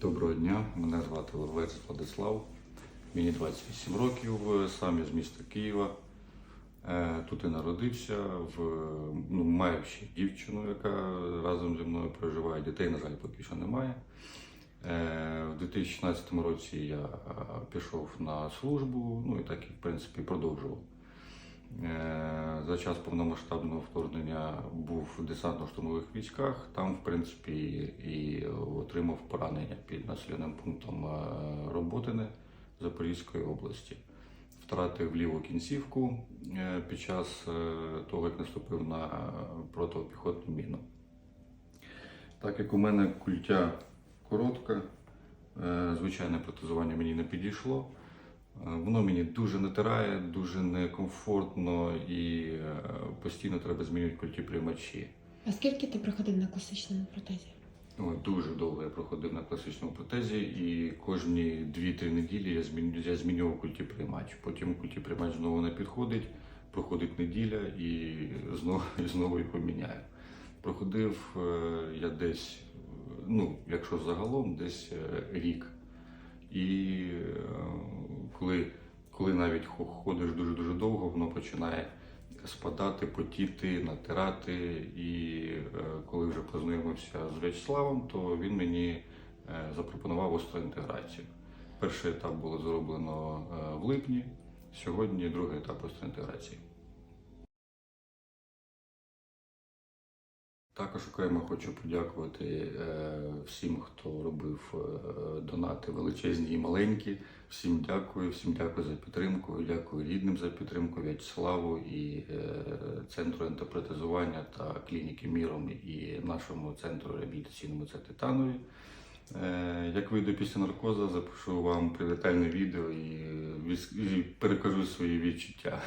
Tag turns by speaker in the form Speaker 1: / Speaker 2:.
Speaker 1: Доброго дня, мене звати Ловець Владислав. Мені 28 років, сам я з міста Києва. Е, Тут і народився, в, ну, маю ще дівчину, яка разом зі мною проживає. Дітей, на жаль, поки що немає. Е, У 2016 році я е, пішов на службу, ну і так і в принципі продовжував. Е, За час повномасштабного вторгнення був в десантно-штурмових військах. Там, в принципі, і отримав поранення під населеним пунктом е, Роботине Запорізької області. Втратив ліву кінцівку е, під час того, як наступив на протипіхотну міну. Так як у мене культя коротка, звичайне протезування мені не підійшло. Е, Воно мені дуже натирає, дуже некомфортно і е, постійно треба змінювати культі приймачі.
Speaker 2: А скільки ти проходив на класичному протезі?
Speaker 1: Дуже довго я проходив на класичному протезі, і кожні 2-3 неділі я зміню, я змінював культі приймач. Потім культі приймач знову не підходить, проходить неділя і знову, і знову його міняю. Проходив е, я десь, ну, якщо загалом, десь рік. І коли, коли навіть ходиш дуже-дуже довго, воно починає спадати, потіти, натирати. І е, коли вже познайомився з В'ячеславом, то він мені е, запропонував остроінтеграцію. Перший етап було зроблено е, в липні, сьогодні другий етап остроінтеграції. Також окремо хочу подякувати е, всім, хто робив е, донати величезні і маленькі. Всім дякую, всім дякую за підтримку. Дякую рідним за підтримку В'ячеславу і е, центру інтерпретизування та клініки Міром і нашому центру реабілітаційному це Титанові. Як вийду після наркоза, запишу вам привітальне відео і перекажу свої відчуття.